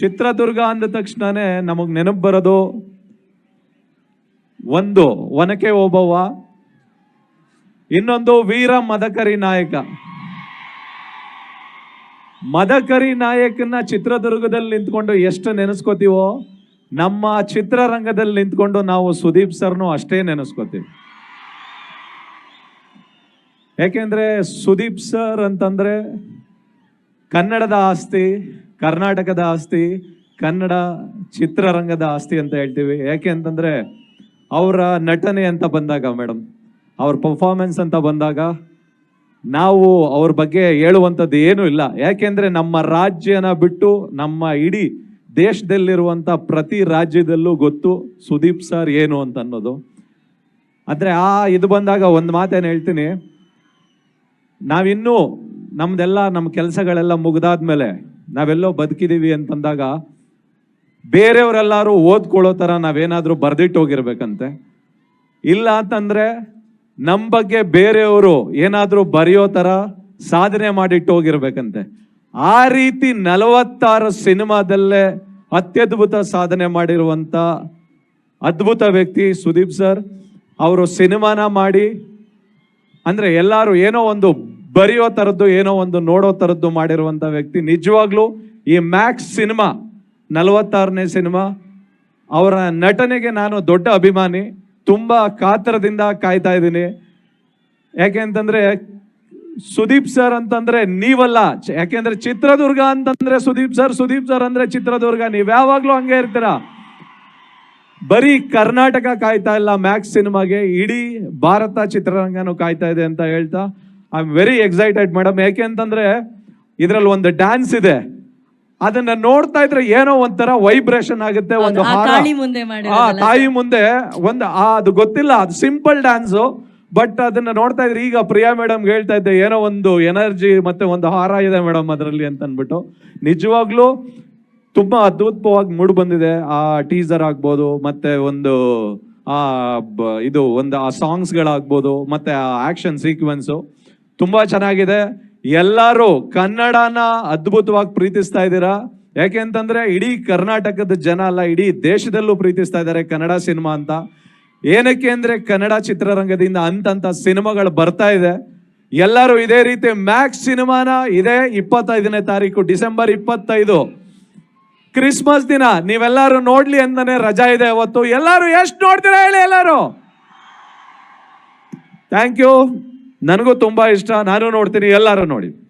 ಚಿತ್ರದುರ್ಗ ಅಂದ ತಕ್ಷಣನೇ ನಮಗೆ ನೆನಪು ಬರೋದು ಒಂದು, ಒನಕೆ ಓಬವ್ವ, ಇನ್ನೊಂದು ವೀರ ಮದಕರಿ ನಾಯಕ. ಮದಕರಿ ನಾಯಕನ ಚಿತ್ರದುರ್ಗದಲ್ಲಿ ನಿಂತ್ಕೊಂಡು ಎಷ್ಟು ನೆನೆಸ್ಕೋತೀವೋ, ನಮ್ಮ ಚಿತ್ರರಂಗದಲ್ಲಿ ನಿಂತ್ಕೊಂಡು ನಾವು ಸುದೀಪ್ ಸರ್ನು ಅಷ್ಟೇ ನೆನೆಸ್ಕೋತೀವಿ. ಯಾಕೆಂದ್ರೆ ಸುದೀಪ್ ಸರ್ ಅಂತಂದ್ರೆ ಕನ್ನಡದ ಆಸ್ತಿ ಕರ್ನಾಟಕದ ಆಸ್ತಿ, ಕನ್ನಡ ಚಿತ್ರರಂಗದ ಆಸ್ತಿ ಅಂತ ಹೇಳ್ತೀವಿ. ಯಾಕೆ ಅಂತಂದ್ರೆ ಅವರ ನಟನೆ ಅಂತ ಬಂದಾಗ ಮೇಡಮ್ ಅವ್ರ ಪರ್ಫಾರ್ಮೆನ್ಸ್ ಅಂತ ಬಂದಾಗ ನಾವು ಅವ್ರ ಬಗ್ಗೆ ಹೇಳುವಂಥದ್ದು ಏನೂ ಇಲ್ಲ. ಯಾಕೆಂದ್ರೆ ನಮ್ಮ ರಾಜ್ಯನ ಬಿಟ್ಟು ನಮ್ಮ ಇಡೀ ದೇಶದಲ್ಲಿರುವಂಥ ಪ್ರತಿ ರಾಜ್ಯದಲ್ಲೂ ಗೊತ್ತು ಸುದೀಪ್ ಸರ್ ಏನು ಅಂತ ಅನ್ನೋದು. ಆದರೆ ಆ ಇದು ಬಂದಾಗ ಒಂದು ಮಾತೇನು ಹೇಳ್ತೀನಿ. ನಾವಿನ್ನೂ ನಮ್ದೆಲ್ಲ ನಮ್ಮ ಕೆಲಸಗಳೆಲ್ಲ ಮುಗ್ದಾದ್ಮೇಲೆ ನಾವೆಲ್ಲೋ ಬದುಕಿದೀವಿ ಅಂತಂದಾಗ ಬೇರೆಯವರೆಲ್ಲರೂ ಓದ್ಕೊಳ್ಳೋ ಥರ ನಾವೇನಾದರೂ ಬರ್ದಿಟ್ಟು ಹೋಗಿರ್ಬೇಕಂತೆ. ಇಲ್ಲ ಅಂತಂದರೆ ನಮ್ಮ ಬಗ್ಗೆ ಬೇರೆಯವರು ಏನಾದರೂ ಬರೆಯೋ ಥರ ಸಾಧನೆ ಮಾಡಿಟ್ಟು ಹೋಗಿರ್ಬೇಕಂತೆ. ಆ ರೀತಿ ನಲವತ್ತಾರು ಸಿನಿಮಾದಲ್ಲೇ ಅತ್ಯದ್ಭುತ ಸಾಧನೆ ಮಾಡಿರುವಂಥ ಅದ್ಭುತ ವ್ಯಕ್ತಿ ಸುದೀಪ್ ಸರ್, ಅವರು ಸಿನಿಮಾನ ಮಾಡಿ, ಅಂದ್ರೆ ಎಲ್ಲರೂ ಏನೋ ಒಂದು ಬರೆಯೋ ಥರದ್ದು ಏನೋ ಒಂದು ನೋಡೋ ಥರದ್ದು ಮಾಡಿರುವಂಥ ವ್ಯಕ್ತಿ. ನಿಜವಾಗ್ಲೂ ಈ ಮ್ಯಾಕ್ಸ್ ಸಿನಿಮಾ ನಲವತ್ತಾರನೇ ಸಿನಿಮಾ ಅವರ ನಟನೆಗೆ ನಾನು ದೊಡ್ಡ ಅಭಿಮಾನಿ. ತುಂಬ ಕಾತರದಿಂದ ಕಾಯ್ತಾ ಇದ್ದೀನಿ. ಯಾಕೆ ಅಂತಂದರೆ ಸುದೀಪ್ ಸರ್ ಅಂತಂದ್ರೆ ನೀವಲ್ಲ. ಯಾಕೆಂದರೆ ಚಿತ್ರದುರ್ಗ ಅಂತಂದ್ರೆ ಸುದೀಪ್ ಸರ್ ಸುದೀಪ್ ಸರ್ ಅಂದ್ರೆ ಚಿತ್ರದುರ್ಗ. ನೀವು ಯಾವಾಗಲೂ ಹಂಗೆ ಇರ್ತೀರ? ಬರೀ ಕರ್ನಾಟಕ ಕಾಯ್ತಾ ಇಲ್ಲ ಮ್ಯಾಕ್ಸ್ ಸಿನಿಮಾಗೆ ಇಡೀ ಭಾರತ ಚಿತ್ರರಂಗನೂ ಕಾಯ್ತಾ ಇದೆ ಅಂತ ಹೇಳ್ತಾ I am very excited madam ಯಾಕೆ ಅಂತಂದ್ರೆ ಇದ್ರಲ್ಲಿ ಒಂದು ಡ್ಯಾನ್ಸ್ ಇದೆ. ಅದನ್ನ ನೋಡ್ತಾ ಇದ್ರೆ ಏನೋ ಒಂಥರ ವೈಬ್ರೇಷನ್ ಆಗುತ್ತೆ ಒಂದು ಆ ತಾಯಿ ಮುಂದೆ ಒಂದು ಆ ಅದು ಗೊತ್ತಿಲ್ಲ ಅದು ಸಿಂಪಲ್ ಡ್ಯಾನ್ಸ್ ಬಟ್ ಅದನ್ನ ನೋಡ್ತಾ ಇದ್ರೆ ಈಗ ಪ್ರಿಯಾ ಮೇಡಮ್ ಹೇಳ್ತಾ ಇದ್ದೆ ಏನೋ ಒಂದು ಎನರ್ಜಿ ಮತ್ತೆ ಒಂದು ಹಾರ ಇದೆ ಮೇಡಮ್ ಅದರಲ್ಲಿ ಅಂತ ಅಂದ್ಬಿಟ್ಟು. ನಿಜವಾಗ್ಲೂ ತುಂಬಾ ಅದ್ಭುತವಾಗಿ ಮೂಡ್ ಬಂದಿದೆ. ಆ ಟೀಸರ್ ಆಗ್ಬೋದು ಮತ್ತೆ ಒಂದು ಆ ಇದು ಒಂದು ಆ ಸಾಂಗ್ಸ್ಗಳಾಗ್ಬೋದು ಮತ್ತೆ ಆ ಆಕ್ಷನ್ ಸೀಕ್ವೆನ್ಸು ತುಂಬಾ ಚೆನ್ನಾಗಿದೆ. ಎಲ್ಲರೂ ಕನ್ನಡನ ಅದ್ಭುತವಾಗಿ ಪ್ರೀತಿಸ್ತಾ ಇದ್ದೀರಾ? ಯಾಕೆ ಅಂತಂದ್ರೆ ಇಡೀ ಕರ್ನಾಟಕದ ಜನ ಅಲ್ಲ, ಇಡೀ ದೇಶದಲ್ಲೂ ಪ್ರೀತಿಸ್ತಾ ಇದ್ದಾರೆ ಕನ್ನಡ ಸಿನಿಮಾ ಅಂತ. ಏನಕ್ಕೆ ಅಂದ್ರೆ ಕನ್ನಡ ಚಿತ್ರರಂಗದಿಂದ ಅಂತಂತ ಸಿನಿಮಾಗಳು ಬರ್ತಾ ಇದೆ. ಎಲ್ಲರೂ ಇದೇ ರೀತಿ ಮ್ಯಾಕ್ಸ್ ಸಿನಿಮಾನ ಇದೇ ಇಪ್ಪತ್ತೈದನೇ ತಾರೀಕು, ಡಿಸೆಂಬರ್ ಇಪ್ಪತ್ತೈದು. ಕ್ರಿಸ್ಮಸ್ ದಿನ, ನೀವೆಲ್ಲರೂ ನೋಡ್ಲಿ ಅಂತಾನೆ ರಜಾ ಇದೆ ಅವತ್ತು. ಎಲ್ಲರೂ ಎಷ್ಟು ನೋಡ್ತೀರಾ ಹೇಳಿ ಎಲ್ಲರೂ? ಥ್ಯಾಂಕ್ ಯು ನನಗೂ ತುಂಬಾ ಇಷ್ಟ ನಾನು ನೋಡ್ತೀನಿ ಎಲ್ಲರೂ ನೋಡಿ.